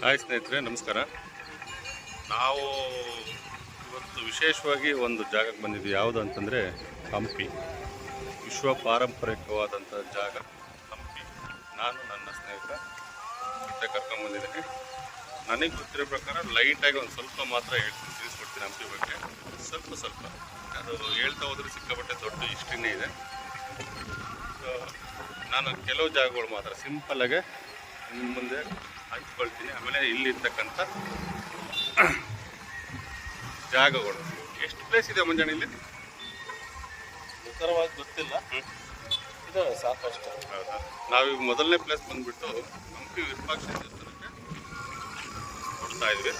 Hi ಸ್ನೇಹಿತರೆ, ನಮಸ್ಕಾರ. ನಾವು ಇವತ್ತು ವಿಶೇಷವಾಗಿ ಒಂದು ಜಾಗಕ್ಕೆ ಬಂದಿದ್ವಿ ಯಾವುದು ಅಂತಂದರೆ ಹಂಪಿ. ವಿಶ್ವ ಪಾರಂಪರಿಕವಾದಂಥ ಜಾಗ ಹಂಪಿ. ನಾನು, ನನ್ನ ಸ್ನೇಹಿತ ಮತ್ತೆ ಕರ್ಕೊಂಬಂದಿದ್ದೀನಿ ನನಗೆ ಗೊತ್ತಿರೋ ಪ್ರಕಾರ ಲೈಟಾಗಿ ಒಂದು ಸ್ವಲ್ಪ ಮಾತ್ರ ಹೇಳ್ತೀನಿ, ತಿಳಿಸ್ಕೊಡ್ತೀನಿ ಹಂಪಿ ಬಗ್ಗೆ. ಸ್ವಲ್ಪ ಸ್ವಲ್ಪ. ಅದು ಹೇಳ್ತಾ ಹೋದ್ರೆ ಸಿಕ್ಕಾಪಟ್ಟೆ ದೊಡ್ಡ ಹಿಸ್ಟ್ರಿನೇ ಇದೆ. ನಾನು ಕೆಲವು ಜಾಗಗಳು ಮಾತ್ರ ಸಿಂಪಲ್ಲಾಗೆ ಮುಂದೆ ಹಂಚ್ಕೊಳ್ತೀನಿ ಆಮೇಲೆ ಇಲ್ಲಿರ್ತಕ್ಕಂಥ ಜಾಗಗಳು. ಎಷ್ಟು ಪ್ಲೇಸ್ ಇದೆ ಮುಂಜಾನೆ ಇಲ್ಲಿ? ಉತ್ತರವಾಗಿ ಗೊತ್ತಿಲ್ಲ. ಇದು ಸಾಕಷ್ಟು. ಹೌದಾ? ನಾವೀಗ ಮೊದಲನೇ ಪ್ಲೇಸ್ ಬಂದ್ಬಿಟ್ಟು ಹಂಪಿ ವಿರೂಪಾಕ್ಷ ದೇವಸ್ಥಾನಕ್ಕೆ ಕೊಡ್ತಾ ಇದ್ವಿ.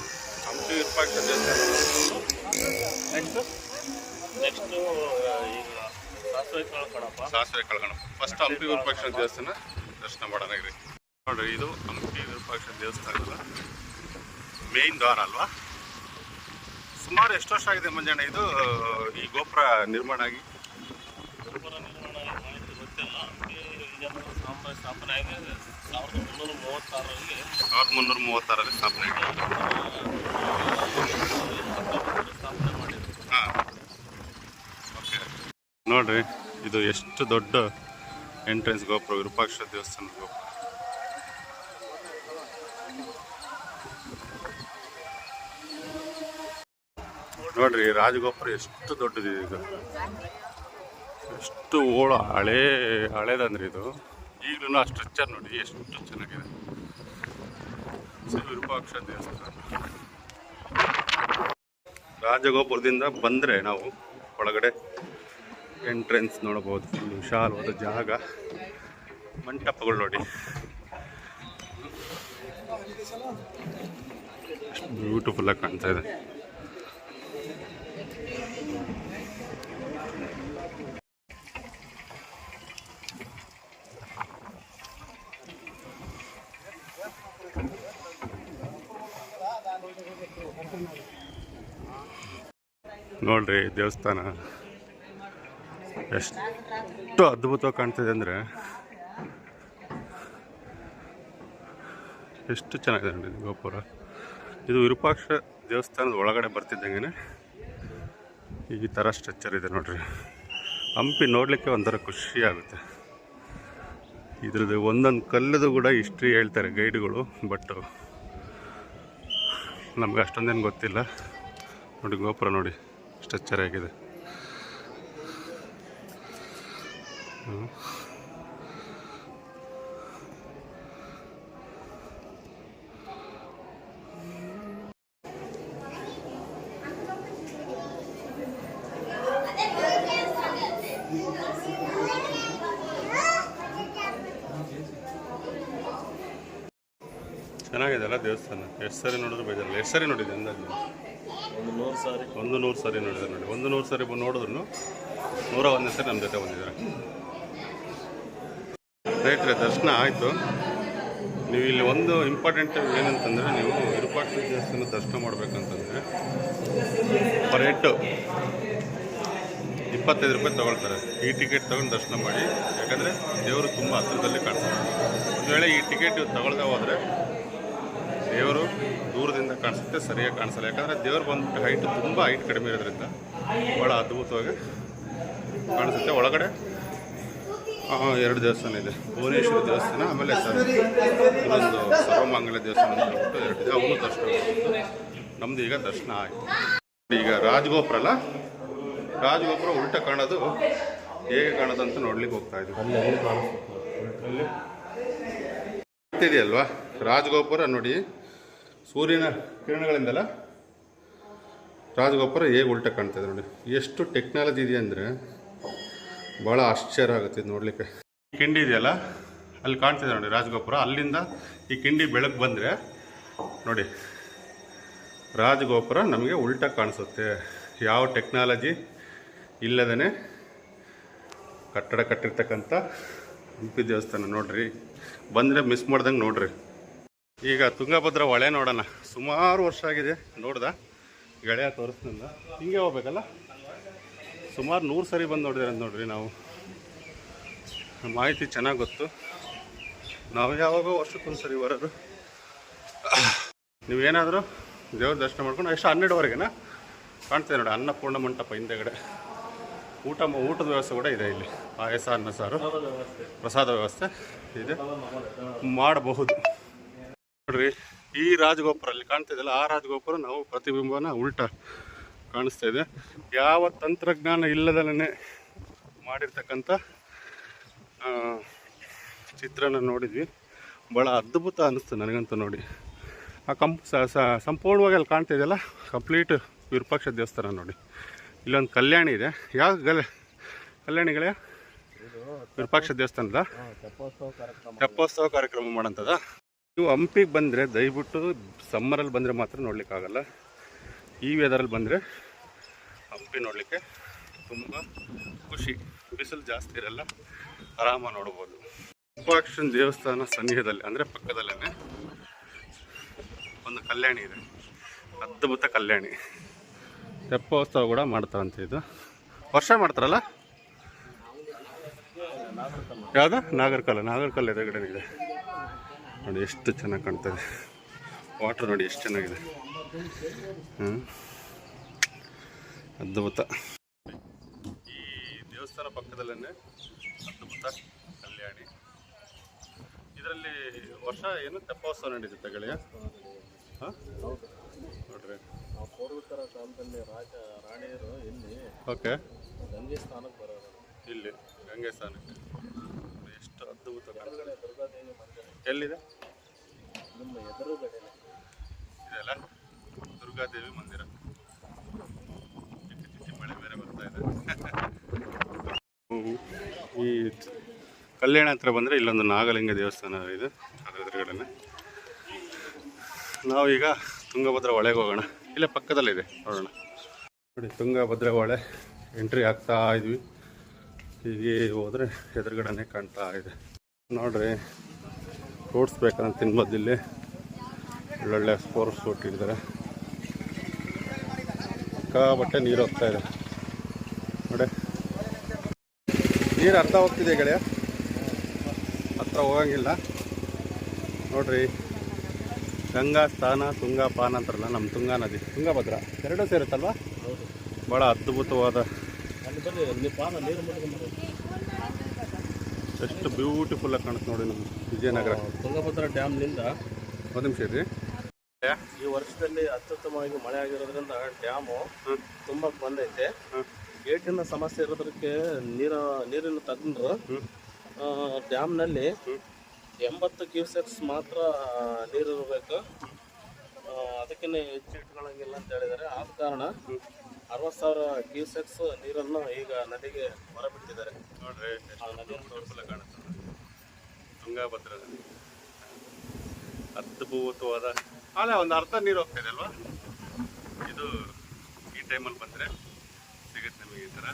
ಹಂಪಿ ವಿರೂಪಾಕ್ಷ ದೇವಸ್ಥಾನ ನೆಕ್ಸ್ಟು ನೆಕ್ಸ್ಟು ಈಗ ಸಾಸಿವೆ ಕಳ್ಕಣಪ್ಪ ಕಣಪ್ಪ ಸಾಸಿವೆ ಕಳ್ಕೋಣ ಫಸ್ಟ್ ಹಂಪಿ ವಿರೂಪಾಕ್ಷ ದೇವಸ್ಥಾನ ದರ್ಶನ ಮಾಡೋಣ ನೋಡ್ರಿ ಇದು ಹಂಪಿ ವಿರೂಪಾಕ್ಷ ದೇವಸ್ಥಾನದ ಮೇನ್ ದ್ವಾರ ಅಲ್ವಾ? ಸುಮಾರು ಎಷ್ಟು ವರ್ಷ ಆಗಿದೆ ಮಂಜಣ್ಣ ಇದು ಈ ಗೋಪುರ ನಿರ್ಮಾಣ ಆಗಿ? ಗೋಪುರ ನಿರ್ಮಾಣ ಮಾಹಿತಿ ಗೊತ್ತಿಲ್ಲ. ಸ್ಥಾಪನೆ ಆಗಿದೆ. ಸಾವಿರದ ಮುನ್ನೂರ ಮೂವತ್ತಾರರಲ್ಲಿ ಸಾವಿರದ ಮುನ್ನೂರ ಮೂವತ್ತಾರಲ್ಲಿ ಸ್ಥಾಪನೆ ಆಗಿದೆ. ಸ್ಥಾಪನೆ ಮಾಡಿದ್ರು ಹಾಂ. ಓಕೆ ನೋಡ್ರಿ ಇದು ಎಷ್ಟು ದೊಡ್ಡ ಎಂಟ್ರೆನ್ಸ್ ಗೋಪುರ ವಿರೂಪಾಕ್ಷ ದೇವಸ್ಥಾನದ ಗೋಪುರ. ನೋಡ್ರಿ, ರಾಜಗೋಪುರ ಎಷ್ಟು ದೊಡ್ಡದಿದೆ ಇದು. ಎಷ್ಟು ಓಳ, ಹಳೇ, ಹಳೇದಂದ್ರೆ ಇದು. ಈಗಲೂ ಆ ಸ್ಟ್ರಕ್ಚರ್ ನೋಡಿ, ಎಷ್ಟು ಚೆನ್ನಾಗಿದೆ. ವಿರೂಪಾಕ್ಷ ದೇವಸ್ಥಾನ. ರಾಜಗೋಪುರದಿಂದ ಬಂದರೆ ನಾವು ಒಳಗಡೆ ಎಂಟ್ರೆನ್ಸ್ ನೋಡಬಹುದು. ಫುಲ್ ವಿಶಾಲವಾದ ಜಾಗ. ಮಂಟಪಗಳು ನೋಡಿ. ಬ್ಯೂಟಿಫುಲ್ ಆಗಿ ಕಾಣ್ತಾ ಇದೆ. ನೋಡ್ರಿ ದೇವಸ್ಥಾನ. ಎಷ್ಟು ಅದ್ಭುತವಾಗಿ ಕಾಣ್ತಿದೆ ಅಂದರೆ. ಎಷ್ಟು ಚೆನ್ನಾಗಿದೆ ನೋಡಿ ಗೋಪುರ. ಇದು ವಿರೂಪಾಕ್ಷ ದೇವಸ್ಥಾನದ ಒಳಗಡೆ ಬರ್ತಿದ್ದಂಗೆ ಈ ಥರ ಸ್ಟ್ರಕ್ಚರ್ ಇದೆ ನೋಡ್ರಿ. ಹಂಪಿ ನೋಡಲಿಕ್ಕೆ ಒಂಥರ ಖುಷಿ ಆಗುತ್ತೆ. ಇದ್ರದ್ದು ಒಂದೊಂದು ಕಲ್ಲದು ಕೂಡ ಹಿಸ್ಟ್ರಿ ಹೇಳ್ತಾರೆ ಗೈಡ್ಗಳು ಬಟ್ ನಮ್ಗೆ ಅಷ್ಟೊಂದೇನು ಗೊತ್ತಿಲ್ಲ. ನೋಡಿ ಗೋಪುರ ನೋಡಿ. ಸ್ಟ್ರಕ್ಚರ್ ಆಗಿದೆ. ಚೆನ್ನಾಗಿದೆ ಅಲ್ಲ ದೇವಸ್ಥಾನ? ಎಷ್ಟು ಸರಿ ನೋಡಿದ್ರು ಬೇಜಾರಲ್ಲ. ಎಷ್ಟು ಸರಿ ನೋಡಿದೆ ಅಂದಾಜು? ಒಂದು ನೂರು ಸಾರಿ. ಒಂದು ನೂರು ಸಾರಿ ನೋಡಿದ್ದಾರೆ ನೋಡಿ. ಒಂದು ನೂರು ಸಾರಿ ನೋಡಿದ್ರು ನೂರ ಒಂದನೇ ಸರಿ ನಮ್ಮ ಜೊತೆ ಬಂದಿದ್ದಾರೆ. ಸ್ನೇಹಿತರೆ, ದರ್ಶನ ಆಯಿತು. ನೀವು ಇಲ್ಲಿ ಒಂದು ಇಂಪಾರ್ಟೆಂಟ್ ಏನಂತಂದರೆ ನೀವು ವಿರೂಪಾಕ್ಷ ದೇವಸ್ಥಾನ ದರ್ಶನ ಮಾಡಬೇಕಂತಂದರೆ ಪರ್ ಹೆಡ್ಡು ಇಪ್ಪತ್ತೈದು ರೂಪಾಯಿ ತೊಗೊಳ್ತಾರೆ. ಈ ಟಿಕೆಟ್ ತೊಗೊಂಡು ದರ್ಶನ ಮಾಡಿ. ಯಾಕಂದರೆ ದೇವರು ತುಂಬ ಹತ್ತಿರದಲ್ಲಿ ಕಾಣಿಸ್ತಾರೆ ಒಂದು ವೇಳೆ ಈ ಟಿಕೆಟ್ ತಗೊಳ್ದೆ ಹೋದರೆ ದೇವರು ದೂರದಿಂದ ಕಾಣಿಸುತ್ತೆ ಸರಿಯಾಗಿ ಕಾಣಿಸಲ್ಲ. ಯಾಕಂದರೆ ದೇವರು ಬಂದ್ಬಿಟ್ಟು ಹೈಟ್ ತುಂಬ ಹೈಟ್ ಕಡಿಮೆ ಇರೋದ್ರಿಂದ ಭಾಳ ಅದ್ಭುತವಾಗಿ ಕಾಣಿಸುತ್ತೆ. ಒಳಗಡೆ ಎರಡು ದೇವಸ್ಥಾನ ಇದೆ. ಭುವನೇಶ್ವರ ದೇವಸ್ಥಾನ ಆಮೇಲೆ ಸರ್ ಇನ್ನೊಂದು ಸರ್ವಮಂಗಲ ದೇವಸ್ಥಾನ ಅಂತ ಹೇಳ್ಬಿಟ್ಟು ಎರಡಿದೆ ಅವನು ದರ್ಶನ. ನಮ್ದು ಈಗ ದರ್ಶನ ಆಯಿತು. ಈಗ ರಾಜಗೋಪುರ ಅಲ್ಲ ರಾಜಗೋಪುರ ಉಲ್ಟ ಕಾಣೋದು ಹೇಗೆ ಕಾಣೋದು ಅಂತ ನೋಡ್ಲಿಕ್ಕೆ ಹೋಗ್ತಾ ಇದ್ವಿ. ಇದೆಯಲ್ವಾ? ರಾಜಗೋಪುರ ನೋಡಿ. ಸೂರ್ಯನ ಕಿರಣಗಳಿಂದಲ್ಲ? ರಾಜಗೋಪುರ ಹೇಗೆ ಉಲ್ಟ ಕಾಣ್ತಾ ಇದೆ ನೋಡಿ. ಎಷ್ಟು ಟೆಕ್ನಾಲಜಿ ಇದೆ ಅಂದರೆ ಭಾಳ ಆಶ್ಚರ್ಯ ಆಗುತ್ತೆ ಇದು ನೋಡಲಿಕ್ಕೆ. ಕಿಂಡಿ ಇದೆಯಲ್ಲ? ಅಲ್ಲಿ ಕಾಣ್ತಿದೆ ನೋಡಿ ರಾಜಗೋಪುರ. ಅಲ್ಲಿಂದ ಈ ಕಿಂಡಿ ಬೆಳಕು ಬಂದರೆ ನೋಡಿ, ರಾಜಗೋಪುರ ನಮಗೆ ಉಲ್ಟ ಕಾಣಿಸುತ್ತೆ. ಯಾವ ಟೆಕ್ನಾಲಜಿ ಇಲ್ಲದೇ ಕಟ್ಟಡ ಕಟ್ಟಿರ್ತಕ್ಕಂಥ ಹಂಪಿ ದೇವಸ್ಥಾನ ನೋಡ್ರಿ. ಬಂದರೆ ಮಿಸ್ ಮಾಡ್ದಂಗೆ ನೋಡ್ರಿ. ಈಗ ತುಂಗಭದ್ರ ಹೊಳೆ ನೋಡೋಣ. ಸುಮಾರು ವರ್ಷ ಆಗಿದೆ ನೋಡ್ದ. ಗೆಳೆಯ ತೋರಿಸ್ತಿಲ್ಲ ಹಿಂಗೆ ಹೋಗ್ಬೇಕಲ್ಲ? ಸುಮಾರು ನೂರು ಸರಿ ಬಂದು ನೋಡಿದ್ರೆ ನೋಡ್ರಿ ನಾವು. ಮಾಹಿತಿ ಚೆನ್ನಾಗಿ ಗೊತ್ತು. ನಾವು ಯಾವಾಗ ವರ್ಷಕ್ಕೊಂದು ಸರಿ ಬರೋದು. ನೀವೇನಾದರೂ ದೇವ್ರ ದರ್ಶನ ಮಾಡ್ಕೊಂಡು ಎಷ್ಟು ಹನ್ನೆರಡುವರೆಗೆನಾ? ಕಾಣ್ತೇವೆ ನೋಡಿ, ಅನ್ನಪೂರ್ಣ ಮಂಟಪ ಹಿಂದೆಗಡೆ. ಊಟ ಊಟದ ವ್ಯವಸ್ಥೆ ಕೂಡ ಇದೆ ಇಲ್ಲಿ. ಪಾಯಸ, ಅನ್ನ, ಸಾರು. ಪ್ರಸಾದ ವ್ಯವಸ್ಥೆ ಇದೆ. ಮಾಡಬಹುದು. ನೋಡ್ರಿ ಈ ರಾಜಗೋಪುರ ಅಲ್ಲಿ ಕಾಣ್ತಿದೆಯಲ್ಲ ಆ ರಾಜಗೋಪುರ ನಾವು ಪ್ರತಿಬಿಂಬನ ಉಲ್ಟಾ ಕಾಣಿಸ್ತಾ ಇದೆ. ಯಾವ ತಂತ್ರಜ್ಞಾನ ಇಲ್ಲದಲೇ ಮಾಡಿರ್ತಕ್ಕಂಥ ಚಿತ್ರನ ನೋಡಿದ್ವಿ. ಭಾಳ ಅದ್ಭುತ ಅನ್ನಿಸ್ತು ನನಗಂತೂ ನೋಡಿ. ಆ ಕಂಪ್ ಸಂಪೂರ್ಣವಾಗಿ ಅಲ್ಲಿ ಕಾಣ್ತಿದೆಯಲ್ಲ ಕಂಪ್ಲೀಟ್ ವಿರೂಪಾಕ್ಷ ದೇವಸ್ಥಾನ ನೋಡಿ. ಇಲ್ಲೊಂದು ಕಲ್ಯಾಣಿ ಇದೆ. ಯಾವ ಗಲ ಕಲ್ಯಾಣಿಗಳೇ? ವಿರೂಪಾಕ್ಷ ದೇವಸ್ಥಾನದ? ತೆಪ್ಪೋತ್ಸವ ಕಾರ್ಯಕ್ರಮ. ತೆಪ್ಪೋತ್ಸವ ಕಾರ್ಯಕ್ರಮ ಮಾಡೋಂಥದ ನೀವು ಹಂಪಿಗೆ ಬಂದರೆ, ದಯವಿಟ್ಟು ಸಮ್ಮರಲ್ಲಿ ಬಂದರೆ ಮಾತ್ರ ನೋಡಲಿಕ್ಕಾಗಲ್ಲ ಈ ವೆದರಲ್ಲಿ ಬಂದರೆ ಹಂಪಿ ನೋಡಲಿಕ್ಕೆ ತುಂಬ ಖುಷಿ. ಬಿಸಿಲು ಜಾಸ್ತಿ ಇರಲ್ಲ ಆರಾಮ ನೋಡ್ಬೋದು. ಉಪಾಕ್ಷನ್ ದೇವಸ್ಥಾನ ಸನಿಹದಲ್ಲಿ ಅಂದರೆ ಪಕ್ಕದಲ್ಲೇ ಒಂದು ಕಲ್ಯಾಣಿ ಇದೆ. ಅದ್ಭುತ ಕಲ್ಯಾಣಿ. ತೆಪ್ಪೋತ್ಸವ ಕೂಡ ಮಾಡ್ತಾರಂತೆ ಇದು. ವರ್ಷ ಮಾಡ್ತಾರಲ್ಲ? ಯಾವುದು? ನಾಗರಕಲ್ಲ. ನಾಗರಕಲ್ಲ ಎದುರುಗಡೆ ಇದೆ ನೋಡಿ ಎಷ್ಟು ಚೆನ್ನಾಗಿ ಕಾಣ್ತದೆ ವಾಟ್ರ್ ನೋಡಿ ಎಷ್ಟು ಚೆನ್ನಾಗಿದೆ. ಅದ್ಭುತ. ಈ ದೇವಸ್ಥಾನ ಪಕ್ಕದಲ್ಲೇ ಅದ್ಭುತ ಕಲ್ಯಾಣಿ. ಇದರಲ್ಲಿ ವರ್ಷ ಏನು ತೆಪ್ಪೋತ್ಸವ ನಡೀತದೆ ಗೆಳೆಯ? ನೋಡ್ರಿ. ಪೂರ್ವೋತ್ತರ ಕಾಲದಲ್ಲಿ ರಾಜ ರಾಣಿಯರು ಇಲ್ಲಿ ಓಕೆ ಗಂಗೆ ಸ್ಥಾನಕ್ಕೆ ಬರೋರು ಇಲ್ಲಿ ಗಂಗೆ ಸ್ಥಾನಕ್ಕೆ ಎಷ್ಟು ಅದ್ಭುತ ಎಲ್ಲಿದೆ? ನಿಮ್ಮ ಇದೆಯಲ್ಲ ದುರ್ಗಾದೇವಿ ಮಂದಿರ. ಚಿಕ್ಕ ಚಿಕ್ಕ ಮಳೆ ಬೇರೆ ಬರ್ತಾ ಇದೆ. ಈ ಕಲ್ಯಾಣ ಹತ್ರ ಬಂದರೆ ಇಲ್ಲೊಂದು ನಾಗಲಿಂಗ ದೇವಸ್ಥಾನ ಇದೆ ಅದರ ಎದುರುಗಡೆನೆ. ನಾವೀಗ ತುಂಗಭದ್ರ ಹೊಳೆಗೆ ಹೋಗೋಣ. ಇಲ್ಲೇ ಪಕ್ಕದಲ್ಲಿದೆ ನೋಡೋಣ. ನೋಡಿ ತುಂಗಭದ್ರ ಹೊಳೆ ಎಂಟ್ರಿ ಆಗ್ತಾ ಇದ್ವಿ. ಹೀಗೆ ಹೋದರೆ ಎದುರುಗಡೆನೆ ಕಾಣ್ತಾ ಇದೆ. ನೋಡ್ರಿ ಫ್ರೂಟ್ಸ್ ಬೇಕಂತ ತಿನ್ಬೋದು ಇಲ್ಲಿ. ಒಳ್ಳೊಳ್ಳೆ ಸ್ಪೋರ್ಟ್ಸ್ ಇಟ್ಟಿದ್ದಾರೆ. ಬಟ್ಟೆ ನೀರು ಹೋಗ್ತಾ ಇದೆ. ನೋಡಿ. ನೀರು ಅರ್ಧ ಹೋಗ್ತಿದೆ ಗೆಳೆಯ. ಹತ್ರ ಹೋಗಂಗಿಲ್ಲ. ನೋಡ್ರಿ. ಗಂಗಾ ಸ್ಥಾನ ತುಂಗಾ ಪಾನ ಅಂತಾರಲ್ಲ ನಮ್ಮ ತುಂಗಾ ನದಿ. ತುಂಗಭದ್ರಾ ಎರಡೂ ಸೇರುತ್ತಲ್ವಾ? ಭಾಳ ಅದ್ಭುತವಾದ ಅಲ್ಲಿ ಬರ್ರಿ ಅಲ್ಲಿ ಪಾನ ನೀರು ಮುಟ್ಕೊಂಡು ಎಷ್ಟು ಬ್ಯೂಟಿಫುಲ್ಲಾಗಿ ಕಾಣುತ್ತೆ ನೋಡಿ ನಮ್ಮ ವಿಜಯನಗರ. ತುಂಗಭದ್ರಾ ಡ್ಯಾಮ್ನಿಂದ. ಒಂದು ನಿಮಿಷ ಈ ವರ್ಷದಲ್ಲಿ ಅತ್ಯುತ್ತಮವಾಗಿ ಮಳೆ ಆಗಿರೋದ್ರಿಂದ ಡ್ಯಾಮು. ತುಂಬ ಬಂದೈತೆ. ಗೇಟಿನ ಸಮಸ್ಯೆ ಇರೋದಕ್ಕೆ ನೀರ ನೀರಿನ ತಗೊಂಡ್ರು ಹ್ಮ್. ಡ್ಯಾಮ್ನಲ್ಲಿ ಎಂಬತ್ತು ಕ್ಯೂಸೆಕ್ಸ್ ಮಾತ್ರ ನೀರು ಇರಬೇಕು ಅದಕ್ಕೆ ಹೆಚ್ಚು ಇಟ್ಕೊಳ್ಳಂಗಿಲ್ಲ ಅಂತ ಹೇಳಿದ್ದಾರೆ. ಆದ ಕಾರಣ ಅರವತ್ತು ಸಾವಿರ ಕ್ಯೂಸೆಕ್ಸ್ ನೀರನ್ನು ಈಗ ನದಿಗೆ ಹೊರಬಿಟ್ಟಿದ್ದಾರೆ. ನೋಡ್ರಿ ಬ್ಯೂಟಿಫುಲ್ ಕಾಣುತ್ತೆ ತುಂಗಾಭದ್ರ ನದಿ ಅದ್ಭುತವಾದ ಅಲ್ಲ ಒಂದು ಅರ್ಧ ನೀರು ಹೋಗ್ತಾ ಇದೆ ಅಲ್ವಾ? ಇದು ಈ ಟೈಮಲ್ಲಿ ಬಂದರೆ ಸಿಗುತ್ತೆ ನಿಮಗೆ ಈ ಥರ.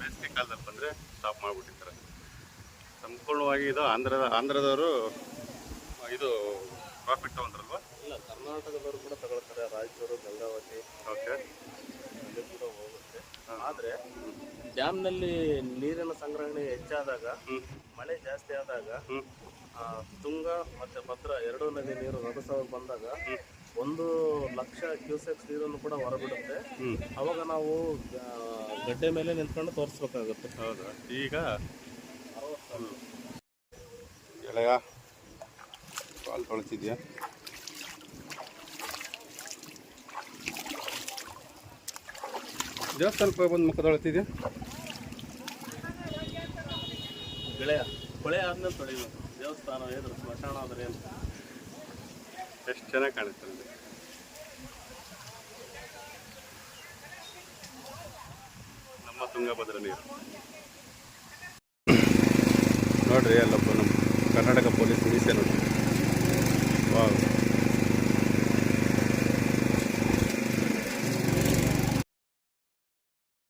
ಬೇಸಿಗೆ ಕಾಲದಲ್ಲಿ ಬಂದರೆ ಸ್ಟಾಪ್ ಮಾಡಿಬಿಟ್ಟಿರ್ತಾರೆ ಸಂಪೂರ್ಣವಾಗಿ ಇದು ಆಂಧ್ರದ ಆಂಧ್ರದವರು ಇದು ಪ್ರಾಫಿಟ್ ತಗೊಂಡ್ರಲ್ವಾ? ಇಲ್ಲ ಕರ್ನಾಟಕದವರು ಕೂಡ ತಗೊಳ್ತಾರೆ. ರಾಯಚೂರು ಗಂಗಾವತಿ. ಓಕೆ ಅಲ್ಲಿ ಕೂಡ ಹೋಗುತ್ತೆ. ಆದರೆ ಡ್ಯಾಮ್ನಲ್ಲಿ ನೀರಿನ ಸಂಗ್ರಹಣೆ ಹೆಚ್ಚಾದಾಗ ಮಳೆ ಜಾಸ್ತಿ ಆದಾಗ ತುಂಗ ಮತ್ತೆ ಭದ್ರಾ ಎರಡೂ ನದಿ ನೀರು ರಭಸವಾಗಿ ಬಂದಾಗ ಒಂದು ಲಕ್ಷ ಕ್ಯೂಸೆಕ್ಸ್ ನೀರನ್ನು ಕೂಡ ಹೊರಬಿಡುತ್ತೆ. ಅವಾಗ ನಾವು ಗಡ್ಡೆ ಮೇಲೆ ನಿಂತ್ಕೊಂಡು ತೋರಿಸ್ಬೇಕಾಗುತ್ತೆ. ಹೌದಾ. ಈಗ ಗೆಳೆಯ ಕಾಲು ತೊಳಿತಿದ್ಯಾ ದೇವಸ್ಥಾನಕ್ಕೆ ಹೋಗಿ ಬಂದು ಮುಖ ತೊಳಿತಿದ್ಯಾ ಗೆಳೆಯ ಕೊಳೆ ಆದ್ಮೇಲೆ ತೊಳಿಬೇಕು. ದೇವಸ್ಥಾನ ಏದ್ರ ಸ್ಮಶಾನ ಆದರೆ ಏನು ಎಷ್ಟು ಚೆನ್ನಾಗಿ ಕಾಣುತ್ತೆ ನಮ್ಮ ತುಂಗಭದ್ರ ನೀರು. ನೋಡ್ರಿ ಅಲ್ಲಪ್ಪ ನಮ್ಮ ಕರ್ನಾಟಕ ಪೊಲೀಸ್ ಮೀಸೆ ನೋಡಿ ವಾವ್.